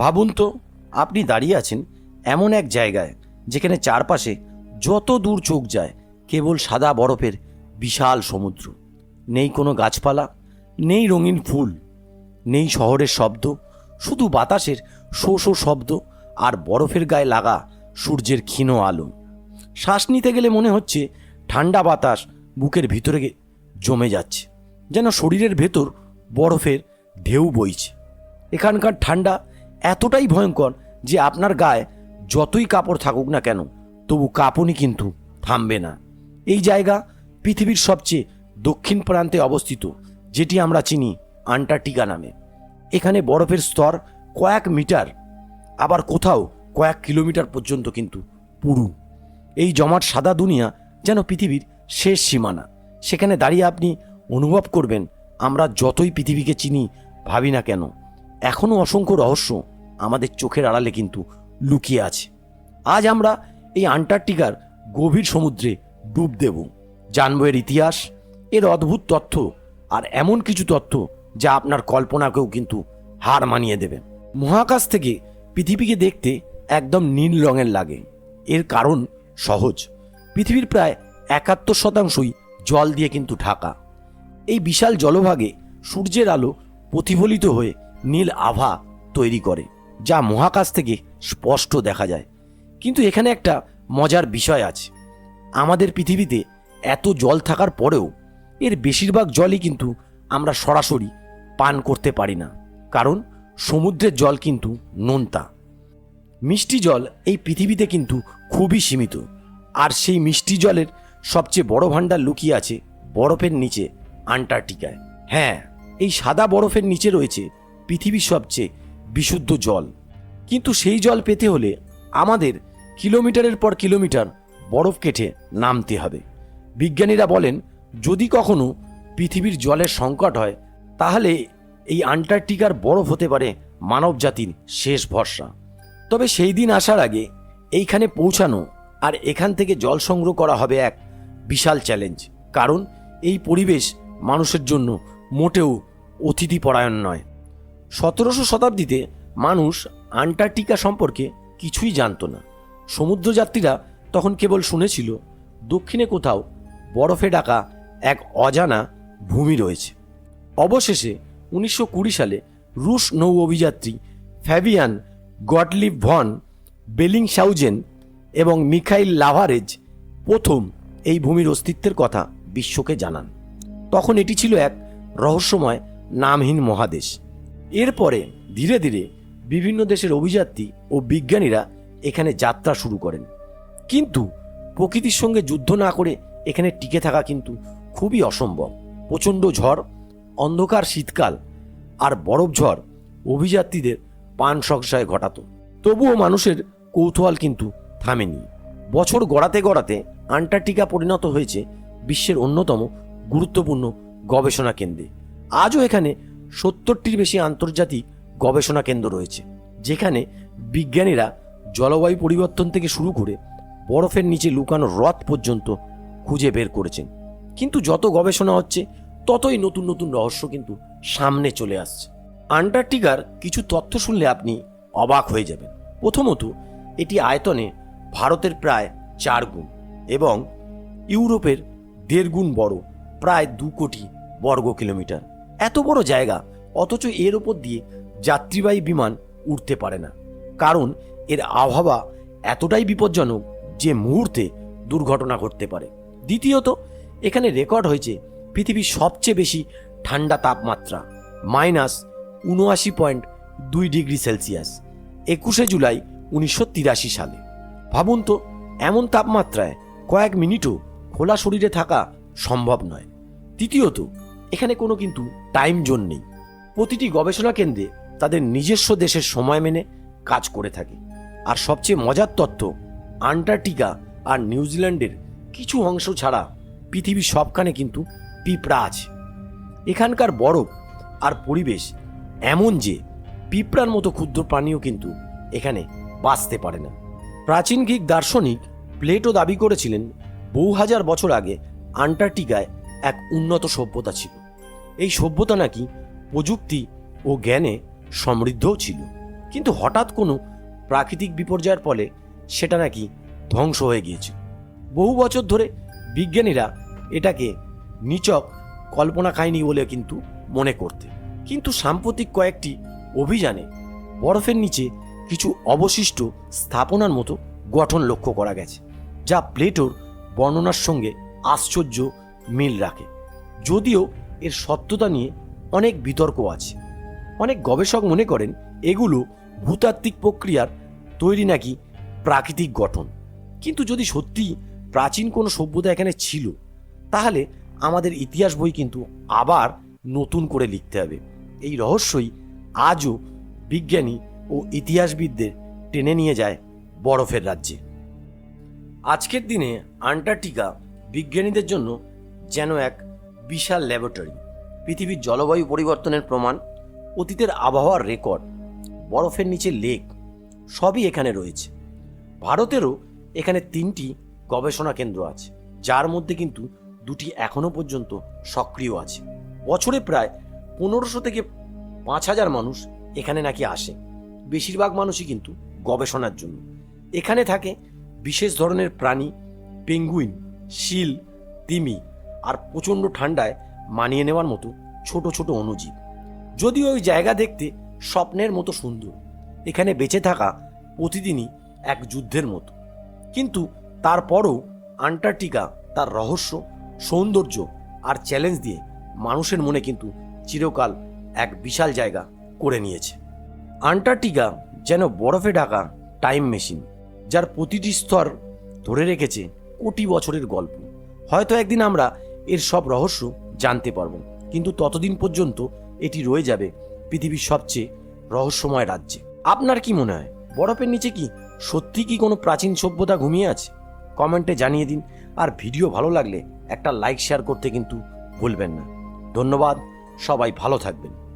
ভাবুন তো, আপনি দাঁড়িয়ে আছেন এমন এক জায়গায় যেখানে চারপাশে যত দূর চোখ যায় কেবল সাদা বরফের বিশাল সমুদ্র। নেই কোনো গাছপালা, নেই রঙিন ফুল, নেই শহরের শব্দ, শুধু বাতাসের শো শো শব্দ আর বরফের গায়ে লাগা সূর্যের ক্ষীণ আলো। শ্বাস নিতে গেলে মনে হচ্ছে ঠান্ডা বাতাস বুকের ভিতরে জমে যাচ্ছে, যেন শরীরের ভেতর বরফের ঢেউ বইছে। এখানকার ঠান্ডা এতটাই ভয়ঙ্কর যে আপনার গায়ে যতই কাপড় থাকুক না কেন, তবু কাঁপুনি কিন্তু থামবে না। এই জায়গা পৃথিবীর সবচেয়ে দক্ষিণ প্রান্তে অবস্থিত, যেটি আমরা চিনি আন্টার্কটিকা নামে। এখানে বরফের স্তর কয়েক মিটার, আবার কোথাও কয়েক কিলোমিটার পর্যন্ত কিন্তু পুরু। এই জমাট সাদা দুনিয়া যেন পৃথিবীর শেষ সীমানা। সেখানে দাঁড়িয়ে আপনি অনুভব করবেন, আমরা যতই পৃথিবীকে চিনি, ভাবি না কেন এখনও অসংখ্য রহস্য আমাদের চোখের আড়ালে কিন্তু লুকিয়ে আছে। আজ আমরা এই আন্টার্কটিকার গভীর সমুদ্রে ডুব দেব। জানব এর ইতিহাস, এর অদ্ভুত তথ্য আর এমন কিছু তথ্য যা আপনার কল্পনাকেও কিন্তু হার মানিয়ে দেবে। মহাকাশ থেকে পৃথিবীকে দেখতে একদম নীল রঙের লাগে। এর কারণ সহজ। পৃথিবীর প্রায় একাত্তর শতাংশই জল দিয়ে কিন্তু ঢাকা। এই বিশাল জলভাগে সূর্যের আলো প্রতিফলিত হয়ে নীল আভা তৈরি করে, যা মহাকাশ থেকে স্পষ্ট দেখা যায়। কিন্তু এখানে একটা মজার বিষয় আছে। আমাদের পৃথিবীতে এত জল থাকার পরেও এর বেশিরভাগ জলই কিন্তু আমরা সরাসরি পান করতে পারি না, কারণ সমুদ্রের জল কিন্তু নোনতা। মিষ্টি জল এই পৃথিবীতে কিন্তু খুবই সীমিত, আর সেই মিষ্টি জলের সবচেয়ে বড় ভাণ্ডার লুকিয়ে আছে বরফের নিচে আন্টার্কটিকায়। হ্যাঁ এই সাদা বরফের নিচে রয়েছে পৃথিবীর সবচেয়ে বিশুদ্ধ জল। কিন্তু সেই জল পেতে হলে আমাদের কিলোমিটারের পর কিলোমিটার বরফ কেটে নামতে হবে। বিজ্ঞানীরা বলেন, যদি কখনো পৃথিবীর জলের সংকট হয়, তাহলে এই আন্টার্কটিকার বরফ হতে পারে মানবজাতির শেষ ভরসা। তবে সেই দিন আসার আগে এইখানে পৌঁছানো আর এখান থেকে জল সংগ্রহ করা হবে এক বিশাল চ্যালেঞ্জ। কারণ এই পরিবেশ মানুষের জন্য মোটেও অতিথিপরায়ণ নয়। সতেরোশো শতাব্দীতে মানুষ আন্টার্কটিকা সম্পর্কে কিছুই জানতো না। সমুদ্রযাত্রীরা তখন কেবল শুনেছিল, দক্ষিণে কোথাও বরফে ডাকা এক অজানা ভূমি রয়েছে। অবশেষে উনিশশো কুড়ি সালে রুশ নৌ অভিযাত্রী ফ্যাবিয়ান গটলিভ ভন বেলিংশাউজেন এবং মিখাইল লাভারেজ প্রথম এই ভূমির অস্তিত্বের কথা বিশ্বকে জানান। তখন এটি ছিল এক রহস্যময় নামহীন মহাদেশ। এরপরে ধীরে ধীরে বিভিন্ন দেশের অভিযাত্রী ও বিজ্ঞানীরা এখানে যাত্রা শুরু করেন। কিন্তু প্রকৃতির সঙ্গে যুদ্ধ না করে এখানে টিকে থাকা কিন্তু খুবই অসম্ভব। প্রচণ্ড ঝড়, অন্ধকার শীতকাল আর বরফ ঝড় অভিযাত্রীদের পান সংশয় ঘটাত। তবুও মানুষের কৌতূহল কিন্তু থামেনি। বছর গড়াতে গড়াতে আন্টার্কটিকা পরিণত হয়েছে বিশ্বের অন্যতম গুরুত্বপূর্ণ গবেষণা কেন্দ্রে। আজও এখানে সত্তরটির বেশি আন্তর্জাতিক গবেষণা কেন্দ্র রয়েছে, যেখানে বিজ্ঞানীরা জলবায়ু পরিবর্তন থেকে শুরু করে বরফের নিচে লুকানো হ্রদ পর্যন্ত খুঁজে বের করেছেন। কিন্তু যত গবেষণা হচ্ছে, ততই নতুন নতুন রহস্য কিন্তু সামনে চলে আসছে। আন্টার্কটিকার কিছু তথ্য শুনলে আপনি অবাক হয়ে যাবেন। প্রথমত, এটি আয়তনে ভারতের প্রায় চার গুণ এবং ইউরোপের দেড় গুণ বড়, প্রায় দু কোটি বর্গ কিলোমিটার। এত বড় জায়গা, অথচ এর ওপর দিয়ে যাত্রীবাহী বিমান উঠতে পারে না। কারণ এর আবহাওয়া এতটাই বিপজ্জনক যে মুহূর্তে দুর্ঘটনা ঘটতে পারে। দ্বিতীয়ত, এখানে রেকর্ড হয়েছে পৃথিবীর সবচেয়ে বেশি ঠান্ডা তাপমাত্রা, মাইনাস উনআশি পয়েন্ট দুই ডিগ্রি সেলসিয়াস, একুশে জুলাই উনিশশো তিরাশি সালে। ভাবুন তো, এমন তাপমাত্রায় কয়েক মিনিটও খোলা শরীরে থাকা সম্ভব নয়। তৃতীয়ত এখানে কোনো কিন্তু টাইম জোন নেই। প্রতিটি গবেষণা কেন্দ্রে তাদের নিজস্ব দেশের সময় মেনে কাজ করে থাকে। আর সবচেয়ে মজার তথ্য, আন্টার্কটিকা আর নিউজিল্যান্ডের কিছু অংশ ছাড়া পৃথিবীর সবখানে কিন্তু পিঁপড়া আছে। এখানকার বরফ আর পরিবেশ এমন যে পিঁপড়ার মতো ক্ষুদ্র প্রাণীও কিন্তু এখানে বাঁচতে পারে না। প্রাচীন গ্রিক দার্শনিক প্লেটো দাবি করেছিলেন, বহু হাজার বছর আগে আন্টার্কটিকায় এক উন্নত সভ্যতা ছিল। এই সভ্যতা নাকি প্রযুক্তি ও জ্ঞানে সমৃদ্ধও ছিল। কিন্তু হঠাৎ কোনো প্রাকৃতিক বিপর্যয়ের ফলে সেটা নাকি ধ্বংস হয়ে গিয়েছিল। বহু বছর ধরে বিজ্ঞানীরা এটাকে নিচক কল্পনা কাহিনী বলে কিন্তু মনে করতে। কিন্তু সাম্প্রতিক কয়েকটি অভিযানে বরফের নিচে কিছু অবশিষ্ট স্থাপনার মতো গঠন লক্ষ্য করা গেছে, যা প্লেটোর বর্ণনার সঙ্গে আশ্চর্য মিল রাখে। যদিও এর সত্যতা নিয়ে অনেক বিতর্ক আছে। অনেক গবেষক মনে করেন এগুলো ভূতাত্ত্বিক প্রক্রিয়ার তৈরি নাকি প্রাকৃতিক গঠন। কিন্তু যদি সত্যি প্রাচীন কোনো সভ্যতা এখানে ছিল, তাহলে আমাদের ইতিহাস বই কিন্তু আবার নতুন করে লিখতে হবে। এই রহস্যই আজও বিজ্ঞানী ও ইতিহাসবিদদের টেনে নিয়ে যায় বরফের রাজ্যে। আজকের দিনে আন্টার্কটিকা বিজ্ঞানীদের জন্য যেন এক বিশাল ল্যাবরেটরি পৃথিবীর জলবায়ু পরিবর্তনের প্রমাণ, অতীতের আবহাওয়ার রেকর্ড বরফের নিচে লেক সবই এখানে রয়েছে। ভারতেরও এখানে তিনটি গবেষণা কেন্দ্র আছে, যার মধ্যে কিন্তু দুটি এখনও পর্যন্ত সক্রিয় আছে। বছরে প্রায় পনেরোশো থেকে পাঁচ হাজার মানুষ এখানে নাকি আসে, বেশিরভাগ মানুষই কিন্তু গবেষণার জন্য। এখানে থাকে বিশেষ ধরনের প্রাণী পেঙ্গুইন শিল, তিমি আর প্রচণ্ড ঠান্ডায় মানিয়ে নেওয়ার মতো ছোট ছোট অণুজীব। যদিও ওই জায়গা দেখতে স্বপ্নের মতো সুন্দর, এখানে বেঁচে থাকা প্রতিদিনই এক যুদ্ধের মতো। কিন্তু তারপরও আন্টার্কটিকা তার রহস্য, সৌন্দর্য আর চ্যালেঞ্জ দিয়ে মানুষের মনে কিন্তু চিরকাল এক বিশাল জায়গা করে নিয়েছে। আন্টার্কটিকা যেন বরফে ঢাকা টাইম মেশিন, যার প্রতিটি স্তর ধরে রেখেছে কোটি বছরের গল্প। হয়তো একদিন আমরা এর সব রহস্য জানতে পারব। কিন্তু ততদিন পর্যন্ত এটি রয়ে যাবে পৃথিবীর সবচেয়ে রহস্যময় রাজ্যে। আপনার কি মনে হয়, বরফের নিচে কি সত্যি কি কোনো প্রাচীন সভ্যতা ঘুমিয়ে আছে? কমেন্টে জানিয়ে দিন, আর ভিডিও ভালো লাগলে একটা লাইক শেয়ার করতে কিন্তু ভুলবেন না। ধন্যবাদ, সবাই ভালো থাকবেন।